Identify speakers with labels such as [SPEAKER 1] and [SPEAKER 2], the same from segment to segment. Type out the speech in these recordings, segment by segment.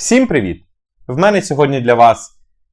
[SPEAKER 1] Всім привіт! В мене сьогодні для вас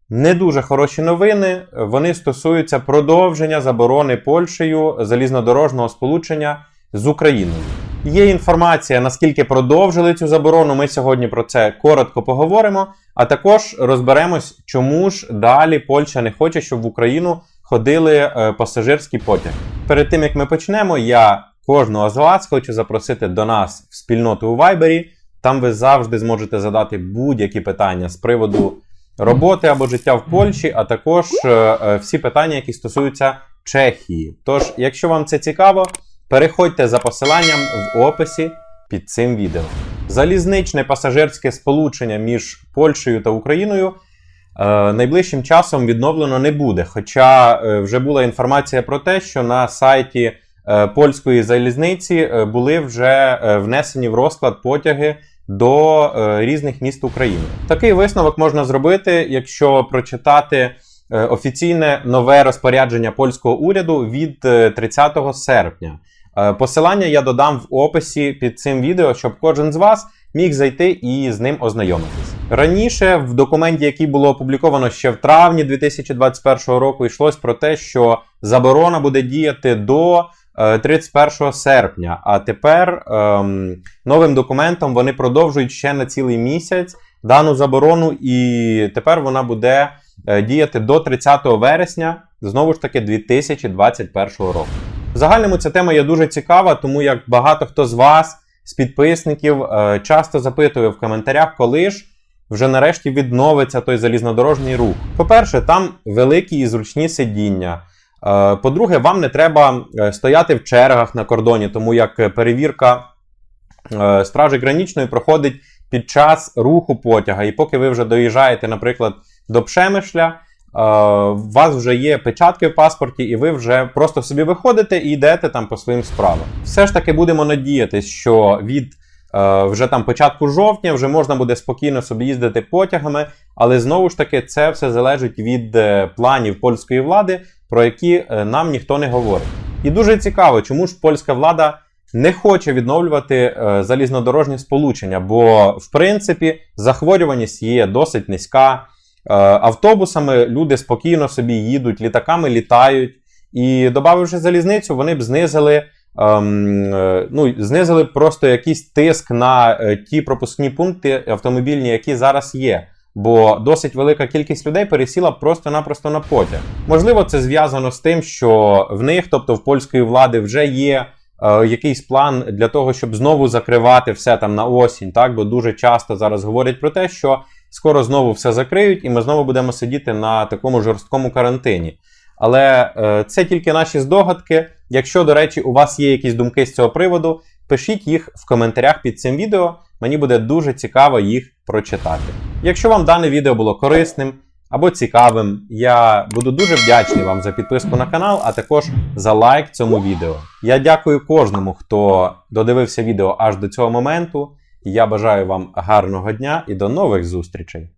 [SPEAKER 1] не дуже хороші новини. Вони стосуються продовження заборони Польщею залізнодорожнього сполучення з Україною. Є інформація, наскільки продовжили цю заборону. Ми сьогодні про це коротко поговоримо. А також розберемось, чому ж далі Польща не хоче, щоб в Україну ходили е, пасажирські потяги. Перед тим як ми почнемо, я кожного з вас хочу запросити до нас в спільноту у Вайбері. Там ви завжди зможете задати будь-які питання з приводу роботи або життя в Польщі, а також е, е, всі питання, які стосуються Чехії. Тож, якщо вам це цікаво, переходьте за посиланням в описі під цим відео. Залізничне пасажирське сполучення між Польщею та Україною е, найближчим часом відновлено не буде. Хоча вже була інформація про те, що на сайті польської залізниці були вже внесені в розклад потяги до е, різних міст України. Такий висновок можна зробити, якщо прочитати е, офіційне нове розпорядження польського уряду від е, 30 серпня. Е, Посилання я додам в описі під цим відео, щоб кожен з вас міг зайти і з ним ознайомитись. Раніше в документі, який було опубліковано ще в травні 2021 року, йшлось про те, що заборона буде діяти до 31 серпня. А тепер ем, новим документом вони продовжують ще на цілий місяць дану заборону, і тепер вона буде е, діяти до 30 вересня, знову ж таки 2021 року. В загальному ця тема є дуже цікава, тому як багато хто з вас, з підписників, е, часто запитує в коментарях, коли ж вже нарешті відновиться той залізнодорожній рух. По-перше, там великі і зручні сидіння. Е, По-друге, вам не треба е, стояти в чергах на кордоні, тому як е, перевірка стражі гранічної проходить під час руху потяга. І поки ви вже доїжджаєте, наприклад, до Пшемишля, у вас вже є печатки в паспорті, і ви вже просто собі виходите і йдете там по своїм справам. Все ж таки будемо надіятися, що від вже там початку жовтня вже можна буде спокійно собі їздити потягами, але знову ж таки це все залежить від е, планів польської влади, про які е, нам ніхто не говорить. І дуже цікаво, чому ж польська влада не хоче відновлювати е, залізнодорожні сполучення, бо в принципі захворюваність є досить низька. Е, автобусами люди спокійно собі їдуть, літаками літають. І додавши залізницю, вони б знизили, е, ну, знизили просто якийсь тиск на е, ті пропускні пункти автомобільні, які зараз є. Бо досить велика кількість людей пересіла просто-напросто на потяг. Можливо, це зв'язано з тим, що в них, тобто в польської влади, вже є е, якийсь план для того, щоб знову закривати все там на осінь, так? Бо дуже часто зараз говорять про те, що скоро знову все закриють, і ми знову будемо сидіти на такому жорсткому карантині. Але е, це тільки наші здогадки. Якщо, до речі, у вас є якісь думки з цього приводу, пишіть їх в коментарях під цим відео. Мені буде дуже цікаво їх прочитати. Якщо вам дане відео було корисним або цікавим, я буду дуже вдячний вам за підписку на канал, а також за лайк цьому відео. Я дякую кожному, хто додивився відео аж до цього моменту. Я бажаю вам гарного дня і до нових зустрічей!